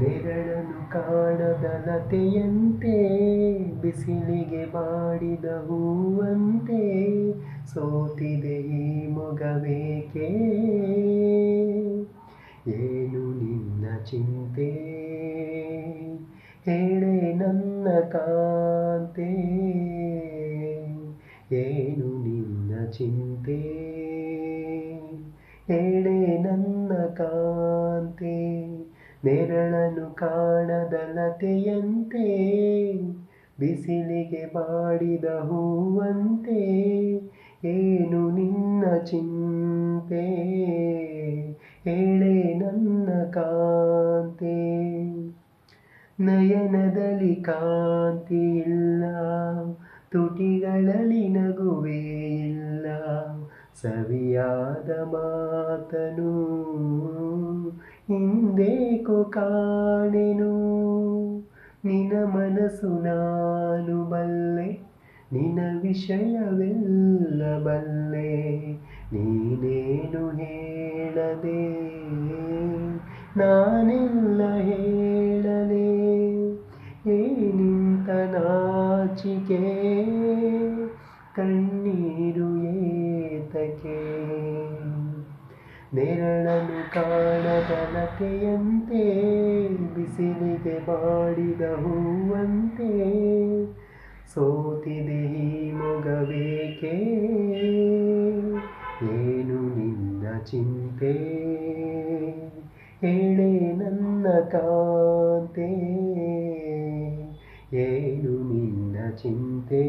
ನೆರಳನು ಕಾಣದ ಲತೆಯಂತೆ, ಬಿಸಿಲಿಗೆ ಮಾಡಿದ ಹೂವಂತೆ, ಸೋತಿದೆ ಈ ಮೊಗವೇಕೆ? ಏನು ನಿನ್ನ ಚಿಂತೆ? ಹೇಳೆ ನನ್ನ ಕಾಂತೆ. ಏನು ನಿನ್ನ ಚಿಂತೆ? ಹೇಳೆ ನನ್ನ ಕಾಂತೆ. ನೆರಳನು ಕಾಣದ ಲತೆಯಂತೆ ಬಿಸಿಲಿಗೆ ಬಾಡಿದ ಹೂವಂತೆ, ಏನು ನಿನ್ನ ಚಿಂತೆ? ಹೇಳೆ ನನ್ನ ಕಾಂತೆ. ನಯನದಲ್ಲಿ ಕಾಂತಿ ಇಲ್ಲ ತುಟಿಗಳಲ್ಲಿ ನಗುವೇ ಇಲ್ಲ. ಸವಿಯಾದ ಮಾತನು ಹಿಂದೇಕೋ ಕಾಣೆನು. ನಿನ ಮನಸ್ಸು ನಾನು ಬಲ್ಲೆ ನಿನ ವಿಷಯವೆಲ್ಲ ಬಲ್ಲೆ, ನೀನೇನು ಹೇಳದೆ? ನಾನೆಲ್ಲ ಹೇಳಲೆ ಏನಿಂತ ನಾಚಿಕೆ, ಕಣ್ಣೀರು ನೆರಳನು ಕಾಣದ ಲತೆಯಂತೆ ಬಿಸಿಲಿಗೆ ಬಾಡಿದ ಹೂವಂತೆ. ಸೋತಿದೆ ಈ ಮೊಗವೇಕೆ? ಏನು ನಿನ್ನ ಚಿಂತೆ? ಹೇಳೆ ನನ್ನ ಕಾಂತೆ. ಏನು ನಿನ್ನ ಚಿಂತೆ?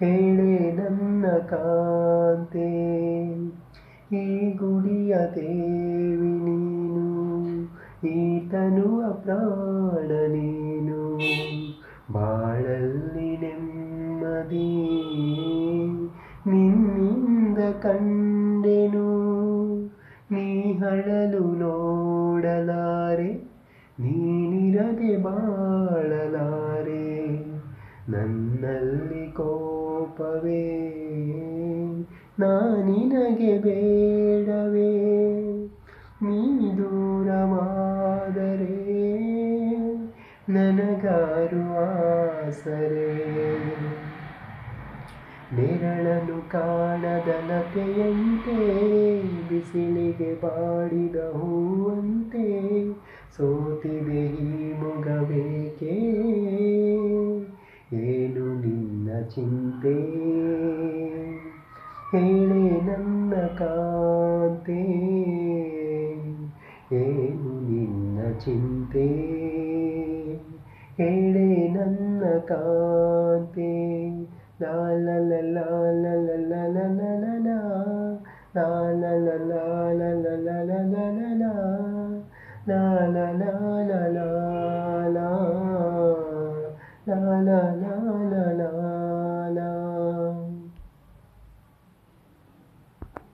ಹೇಳೆ ನನ್ನ ಕಾಂತೆ. ಈ ಗುಡಿಯ ದೇವಿ ನೀನು ಈ ಅಪ್ರಾಣ ಪ್ರಾಣ ನೀನು. ಬಾಳಲ್ಲಿ ನೆಮ್ಮದಿ ನಿನ್ನಿಂದ ಕಂಡೆನು, ನೀ ಹಳಲು ನೋಡಲಾರೆ ನೀನಿರದೆ ಬಾಳಲಾರೆ. ನನ್ನಲ್ಲಿ ಕೋಪವೇ ನಾನಿನಗೆ ಬೇಡವೇ ನೀ ದೂರವಾದರೆ ನನಗಾರು ಆಸರೆ. ನೆರಳನು ಕಾಣದ ಲತೆಯಂತೆ, ಬಿಸಿಲಿಗೆ ಬಾಡಿದ ಹೂವಂತೆ, ಸೋತಿದೆ ಈ ಮುಗಬೇಕೆ, ಏನು ನಿನ್ನ ಚಿಂತೆ? ಹೇಳೆ ನನ್ನ ಕಾಂತೆ ಏನು ನಿನ್ನ ಚಿಂತೆ ಹೇಳೆ ನನ್ನ ಕಾಂತೆ ಲಾ ಲ ಲ ಲಾ ಲ ಲ ಲ ಲ ಲ ಲ ಲಾ.